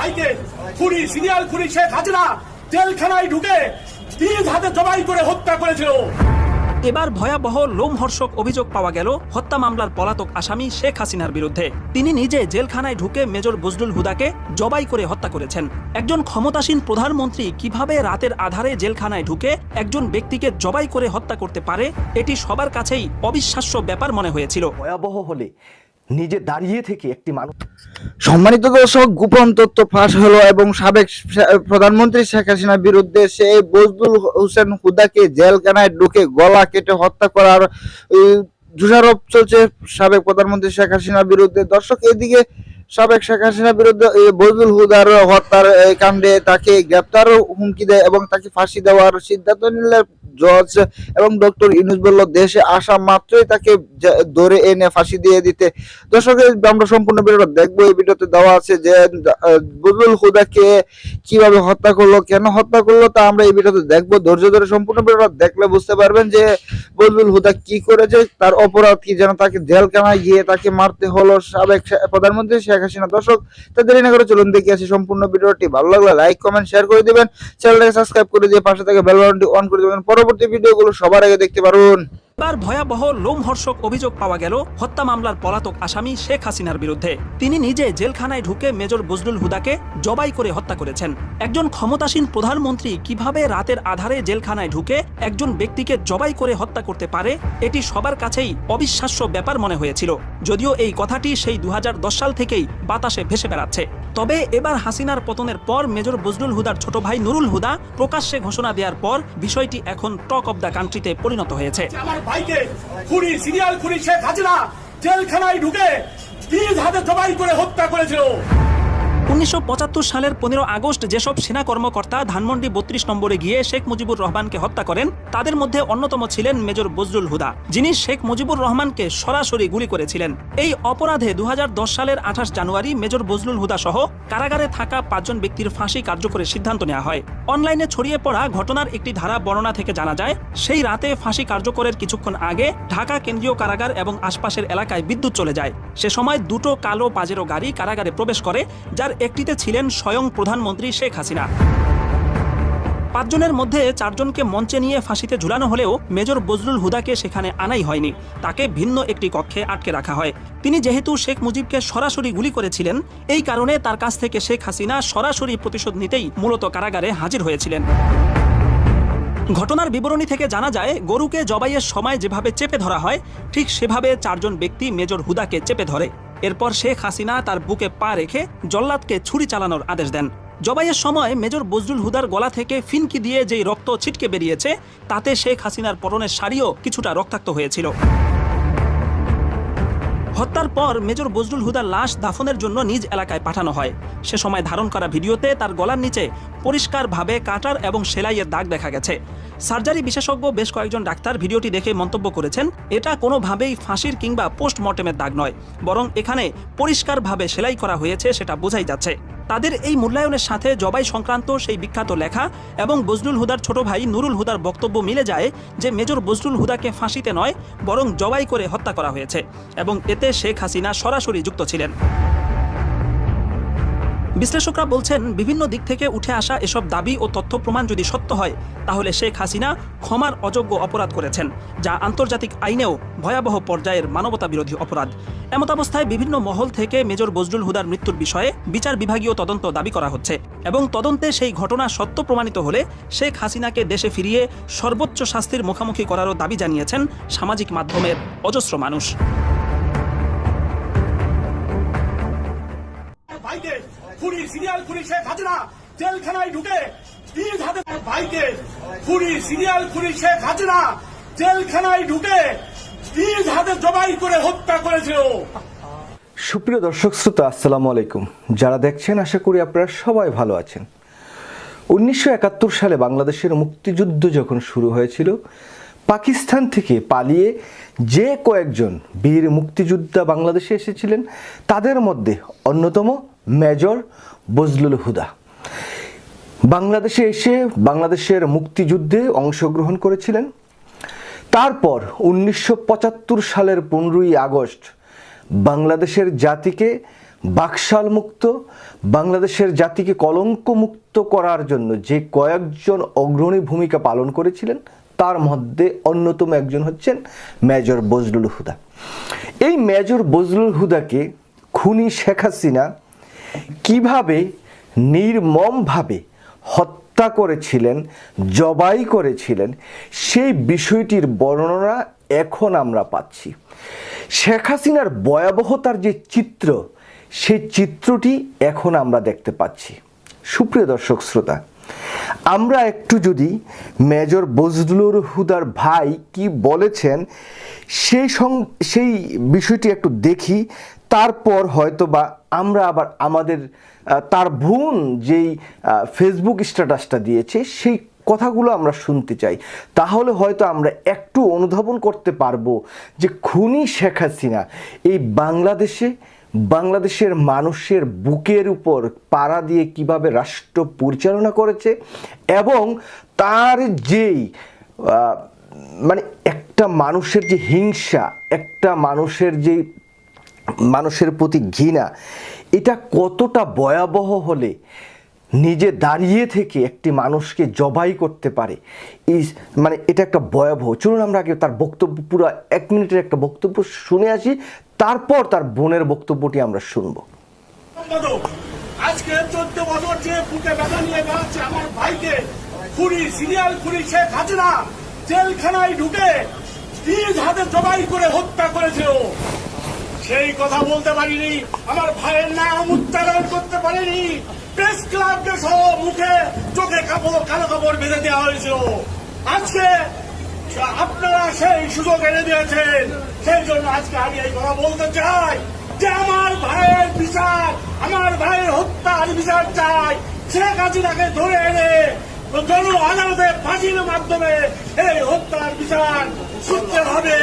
ভাইকে খুনি সিরিয়াল খুনি শেখ হাসিনা জেলখানায় ঢুকে নিজ হাতে জবাই করে হত্যা করেছিল। এবার ভয়াবহ লোমহর্ষক অভিযোগ পাওয়া গেল হত্যা মামলার পলাতক আসামি শেখ হাসিনার বিরুদ্ধে। তিনি নিজে জেলখানায় ঢুকে মেজর বজলুল হুদাকে জবাই করে হত্যা করেছেন। একজন ক্ষমতাসীন প্রধানমন্ত্রী কীভাবে রাতের আধারে জেলখানায় ঢুকে একজন ব্যক্তিকে জবাই করে হত্যা করতে পারে এটি সবার কাছেই অবিশ্বাস্য ব্যাপার মনে হয়েছিল। ভয়াবহ হলে নিজে দাঁড়িয়ে থেকে একটি মানুষ। সম্মানিত দর্শক গোপন তথ্য ফাঁস হলো এবং সাবেক প্রধানমন্ত্রী শেখ হাসিনার বিরুদ্ধে সে বজদুল হোসেন হুদাকে জেলখানায় ঢুকে গলা কেটে হত্যা করার এই, চলছে সাবেক প্রধানমন্ত্রী শেখ হাসিনার বিরুদ্ধে। দর্শক এদিকে সাবেক শেখ হাসিনার বিরুদ্ধে বজলুল হুদার হত্যার কাণ্ডে তাকে গ্রেপ্তার হুমকি দেয় এবং তাকে ফাঁসি দেওয়ার সিদ্ধান্ত নিলে জজ এবং ডক্টর ইউনুস দেশে আসা মাত্রই তাকে ধরে এনে ফাঁসি দিয়ে দিতে। দর্শক আমরা সম্পূর্ণ ভিডিওটা দেখব। এই ভিডিওতে দেওয়া আছে যে বজলুল হুদাকে কীভাবে হত্যা করল, কেন হত্যা করল তা আমরা এই ভিডিওতে দেখব। ধৈর্য ধরে সম্পূর্ণ ভিডিওটা দেখলে বুঝতে পারবেন যে, বজলুল হুদা কি করেছে, তার অপরাধ কি যেন তাকে জেলখানায় গিয়ে তাকে মারতে হলো সাবেক প্রধানমন্ত্রী শেখ হাসিনা দর্শক, তা দেরি না করে চলুন দেখে আসি সম্পূর্ণ ভিডিওটি। ভালো লাগলে লাইক কমেন্ট শেয়ার করে দিবেন। চ্যানেলটাকে সাবস্ক্রাইব করে দিয়ে পাশে থেকে বেল বাটনটি অন করে দিবেন। পরবর্তী ভিডিওগুলো সবার আগে দেখতে পারুন। এবার ভয়াবহ লোমহর্ষক অভিযোগ পাওয়া গেল হত্যা মামলার পলাতক আসামি শেখ হাসিনার বিরুদ্ধে। তিনি নিজে জেলখানায় ঢুকে মেজর বজলুল হুদাকে জবাই করে হত্যা করেছেন। একজন ক্ষমতাসীন প্রধানমন্ত্রী কীভাবে রাতের আধারে জেলখানায় ঢুকে একজন ব্যক্তিকে জবাই করে হত্যা করতে পারে, এটি সবার কাছেই অবিশ্বাস্য ব্যাপার মনে হয়েছিল। যদিও এই কথাটি সেই দু হাজার দশ সাল থেকেই বাতাসে ভেসে বেড়াচ্ছে। তবে এবার হাসিনার পতনের পর মেজর বজলুল হুদার ছোট ভাই নুরুল হুদা প্রকাশ্যে ঘোষণা দেওয়ার পর বিষয়টি এখন টক অব দ্য কান্ট্রিতে পরিণত হয়েছে। ভাইকে খুনি সিরিয়াল খুনি শেখ হাসিনা জেলখানায় ঢুকে নিজ হাতে জবাই করে হত্যা করেছিল। উনিশশো পঁচাত্তর সালের পনেরো আগস্ট যেসব সেনা কর্মকর্তা ধানমন্ডি বত্রিশ নম্বরে গিয়ে শেখ মুজিবুর রহমানকে হত্যা করেন, তাদের মধ্যে অন্যতম ছিলেন মেজর বজলুল হুদা, যিনি শেখ মুজিবুর রহমানকে সরাসরি গুলি করেছিলেন। এই অপরাধে দু হাজার দশ সালের আঠাশ জানুয়ারি মেজর বজলুল হুদা সহ কারাগারে থাকা পাঁচজন ব্যক্তির ফাঁসি কার্যকরের সিদ্ধান্ত নেওয়া হয়। অনলাইনে ছড়িয়ে পড়া ঘটনার একটি ধারা বর্ণনা থেকে জানা যায়, সেই রাতে ফাঁসি কার্যকরের কিছুক্ষণ আগে ঢাকা কেন্দ্রীয় কারাগার এবং আশপাশের এলাকায় বিদ্যুৎ চলে যায়। সে সময় দুটো কালো পাজেরো গাড়ি কারাগারে প্রবেশ করে, যার একটিতে ছিলেন স্বয়ং প্রধানমন্ত্রী শেখ হাসিনা। পাঁচজনের মধ্যে চারজনকে মঞ্চে নিয়ে ফাঁসিতে ঝুলানো হলেও মেজর বজলুল হুদাকে সেখানে আনাই হয়নি। তাকে ভিন্ন একটি কক্ষে আটকে রাখা হয়। তিনি যেহেতু শেখ মুজিবকে সরাসরি গুলি করেছিলেন, এই কারণে তার কাছ থেকে শেখ হাসিনা সরাসরি প্রতিশোধ নিতেই মূলত কারাগারে হাজির হয়েছিলেন। ঘটনার বিবরণী থেকে জানা যায়, গরুকে জবাইয়ের সময় যেভাবে চেপে ধরা হয়, ঠিক সেভাবে চারজন ব্যক্তি মেজর হুদাকে চেপে ধরে। এরপর শেখ হাসিনা তার বুকে পা রেখে জল্লাদকে ছুরি চালানোর আদেশ দেন। জবাইয়ের সময় মেজর বজরুল হুদার গলা থেকে ফিনকি দিয়ে যেই রক্ত ছিটকে বেরিয়েছে, তাতে শেখ হাসিনার পরনের শাড়িও কিছুটা রক্তাক্ত হয়েছিল। হত্যার পর মেজর বজরুল হুদার লাশ দাফনের জন্য নিজ এলাকায় পাঠানো হয়। সে সময় ধারণ করা ভিডিওতে তার গলার নিচে পরিষ্কারভাবে কাটার এবং সেলাইয়ের দাগ দেখা গেছে। সার্জারি বিশেষজ্ঞ বেশ কয়েকজন ডাক্তার ভিডিওটি দেখে মন্তব্য করেছেন, এটা কোনোভাবেই ফাঁসির কিংবা পোস্টমর্টেমের দাগ নয়, বরং এখানে পরিষ্কারভাবে সেলাই করা হয়েছে সেটা বোঝাই যাচ্ছে। তাদের এই মূল্যায়নের সাথে জবাই সংক্রান্ত সেই বিখ্যাত লেখা এবং বজলুল হুদার ছোট ভাই নুরুল হুদার বক্তব্য মিলে যায় যে মেজর বজলুল হুদাকে ফাঁসিতে নয়, বরং জবাই করে হত্যা করা হয়েছে এবং এতে শেখ হাসিনা সরাসরি যুক্ত ছিলেন। বিশ্লেষকরা বলছেন, বিভিন্ন দিক থেকে উঠে আসা এসব দাবি ও তথ্য প্রমাণ যদি সত্য হয়, তাহলে শেখ হাসিনা ক্ষমার অযোগ্য অপরাধ করেছেন, যা আন্তর্জাতিক আইনেও ভয়াবহ পর্যায়ের মানবতা বিরোধী অপরাধ এমতাবস্থায় বিভিন্ন মহল থেকে মেজর বজলুল হুদার মৃত্যুর বিষয়ে বিচার বিভাগীয় তদন্ত দাবি করা হচ্ছে এবং তদন্তে সেই ঘটনা সত্য প্রমাণিত হলে শেখ হাসিনাকে দেশে ফিরিয়ে সর্বোচ্চ শাস্তির মুখোমুখি করারও দাবি জানিয়েছেন সামাজিক মাধ্যমের অজস্র মানুষ। হাসিনা জেলখানায় ঢুকে ভাইকে খুনি, সিরিয়াল খুনি শেখ হাসিনা জেলখানায় ঢুকে নিজ হাতে জবাই করে হত্যা করেছিল। সুপ্রিয় দর্শক, শ্রোতা, আসসালামু আলাইকুম। যারা দেখছেন, আশা করি আপনারা সবাই ভালো আছেন। উনিশশো একাত্তর সালে বাংলাদেশের মুক্তিযুদ্ধ যখন শুরু হয়েছিল, পাকিস্তান থেকে পালিয়ে যে কয়েকজন বীর মুক্তিযোদ্ধা বাংলাদেশে এসেছিলেন, তাদের মধ্যে অন্যতম মেজর বজলুল হুদা। বাংলাদেশে এসে বাংলাদেশের মুক্তিযুদ্ধে অংশগ্রহণ করেছিলেন। তারপর উনিশশো পঁচাত্তর সালের পনেরোই আগস্ট বাংলাদেশের জাতিকে বাকশাল মুক্ত বাংলাদেশের জাতিকে কলঙ্ক মুক্ত করার জন্য যে কয়েকজন অগ্রণী ভূমিকা পালন করেছিলেন, তার মধ্যে অন্যতম একজন হচ্ছেন মেজর বজলুল হুদা। এই মেজর বজলুল হুদাকে খুনি শেখ হাসিনা কীভাবে নির্মমভাবে হত্যা করেছিলেন, জবাই করেছিলেন, সেই বিষয়টির বর্ণনা এখন আমরা পাচ্ছি। শেখ হাসিনার ভয়াবহতার যে চিত্র, সেই চিত্রটি এখন আমরা দেখতে পাচ্ছি। সুপ্রিয় দর্শক শ্রোতা, আমরা একটু যদি মেজর বজলুর হুদার ভাই কি বলেছেন, সেই সং, সেই বিষয়টি একটু দেখি তারপর হয়তো বা আমরা আবার আমাদের তার বোন যেই ফেসবুক স্ট্যাটাসটা দিয়েছে, সেই কথাগুলো আমরা শুনতে চাই। তাহলে হয়তো আমরা একটু অনুধাবন করতে পারব যে খুনি শেখ হাসিনা এই বাংলাদেশে, বাংলাদেশের মানুষের বুকের উপর পাড়া দিয়ে কীভাবে রাষ্ট্র পরিচালনা করেছে এবং তার যেই মানে একটা মানুষের যে হিংসা, একটা মানুষের যে মানুষের প্রতি ঘৃণা, এটা কতটা ভয়াবহ হলে নিজে দাঁড়িয়ে থেকে একটি মানুষকে জবাই করতে পারে। এই মানে এটা একটা ভয়াবহ। চলুন আমরা আগে তার বক্তব্য, পুরো এক মিনিটের একটা বক্তব্য শুনে আসি, তারপর তার বোনের বক্তব্যটি আমরা শুনব। আজকে চোদ্দ বছর যে বুকে ব্যথা নিয়ে বেড়াচ্ছে আমার ভাইকে সিরিয়াল জেলখানায় ঢুকে হাতে জবাই করে হত্যা সেই কথা বলতে পারিনি। আমার ভাইয়ের নাম উচ্চারণ করতে পারিনি। প্রেস ক্লাবকে সহ মুখে চোখে কাপড়, কালো কাপড় বেঁধে দেওয়া হয়েছিল। আজকে আপনারা সেই সুযোগ এনে দিয়েছেন। সেই জন্য আজকে আমি এই কথা বলতে চাই যে আমার ভাইয়ের বিচার, আমার ভাইয়ের হত্যার বিচার চাই। শেখ হাসিনাকে ধরে এনে জন আদালতে ফাঁসির মাধ্যমে এই হত্যার বিচার সূত্রে হবে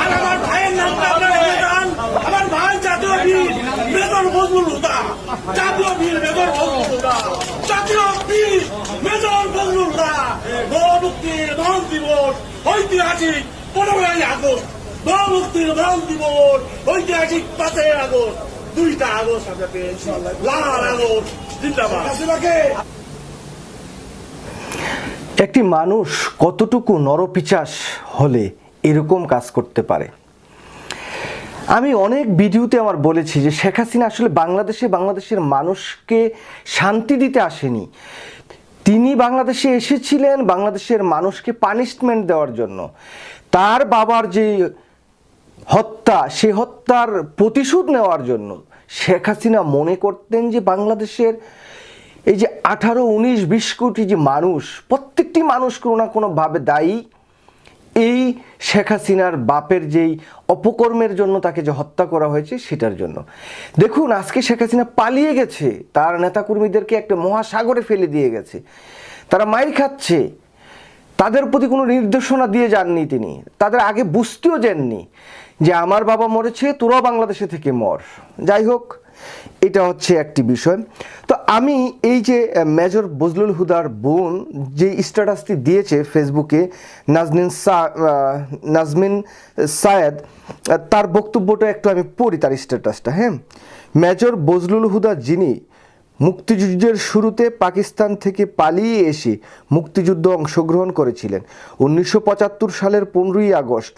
আর আমার ভাইয়ের নামটা আপনারা লিখে দেন। আমার ভাই জাতীয় বীর মেজর বজলুল হুদা জাতীয় বীর মেজর বজলুল হুদা জাতীয় বীর মেজর বজলুল হুদা গণমুক্তির মহান দিবস ঐতিহাসিক পনেরোই আগস্ট গণমুক্তির মহান দিবস ঐতিহাসিক পাঁচই আগস্ট দুইটা আগস্ট আমরা পেয়েছি। লাল আগস্ট জিন্দাবাদ। একটি মানুষ কতটুকু নরপিচাস হলে এরকম কাজ করতে পারে? আমি অনেক ভিডিওতে আমার বলেছি যে শেখ হাসিনা আসলে বাংলাদেশে বাংলাদেশের মানুষকে শান্তি দিতে আসেনি। তিনি বাংলাদেশে এসেছিলেন, বাংলাদেশের মানুষকে পানিশমেন্ট দেওয়ার জন্য। তার বাবার যে হত্যা, সে হত্যার প্রতিশোধ নেওয়ার জন্য শেখ হাসিনা মনে করতেন যে বাংলাদেশের এই যে আঠারো, উনিশ, বিশ কোটি যে মানুষ, প্রত্যেকটি মানুষ কোনো না কোনোভাবে দায়ী। এই শেখ হাসিনার বাপের যেই অপকর্মের জন্য তাকে যে হত্যা করা হয়েছে সেটার জন্য। দেখুন, আজকে শেখ হাসিনা পালিয়ে গেছে, তার নেতাকর্মীদেরকে একটা মহাসাগরে ফেলে দিয়ে গেছে। তারা মাইর খাচ্ছে। তাদের প্রতি কোনো নির্দেশনা দিয়ে যাননি তিনি। তাদের আগে বুঝতেও যাননি যে আমার বাবা মরেছে, তোরাও বাংলাদেশে থেকে মর। যাই হোক এটা হচ্ছে একটি বিষয়। তো আমি এই যে মেজর বজলুল হুদার বোন যে স্ট্যাটাসটি দিয়েছে ফেসবুকে নাজমিন সা নাজমিন সায়েদ, তার বক্তব্যটা একটু আমি পড়ি তার স্ট্যাটাসটা হ্যাঁ? মেজর বজলুল হুদা যিনি মুক্তিযুদ্ধের শুরুতে পাকিস্তান থেকে পালিয়ে এসে মুক্তিযুদ্ধ অংশগ্রহণ করেছিলেন, উনিশশো পঁচাত্তর সালের পনেরোই আগস্ট,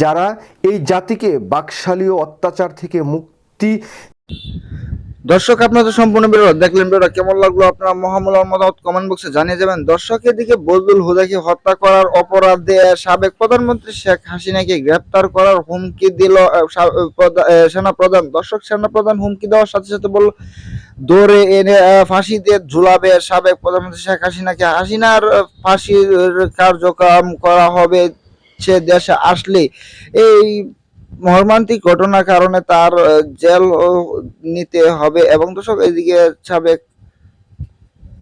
যারা এই জাতিকে বাকশালীয় অত্যাচার থেকে মুক্তি দর্শক আপনারা তো সম্পূর্ণ ভিডিও দেখলেন ভিডিওটা কেমন লাগল? আপনারা মহামূল্যবান মতামত কমেন্ট বক্সে জানিয়ে যাবেন দর্শকের দিকে বজলুল হুদাকে হত্যা করার অপরাধে সাবেক প্রধানমন্ত্রী শেখ হাসিনাকে গ্রেপ্তার করার হুমকি দিল সেনাপ্রধান। দর্শক, সেনাপ্রধান হুমকি দেওয়ার সাথে সাথে বলল, দৌড়ে এনে ফাঁসি দিয়ে ঝুলাবে সাবেক প্রধানমন্ত্রী শেখ হাসিনাকে। হাসিনার ফাঁসির কার্যক্রম করা হবে সে দেশে আসলে এই মর্মান্তিক ঘটনার কারণে তার জেল নিতে হবে এবং দর্শক এদিকে সাবেক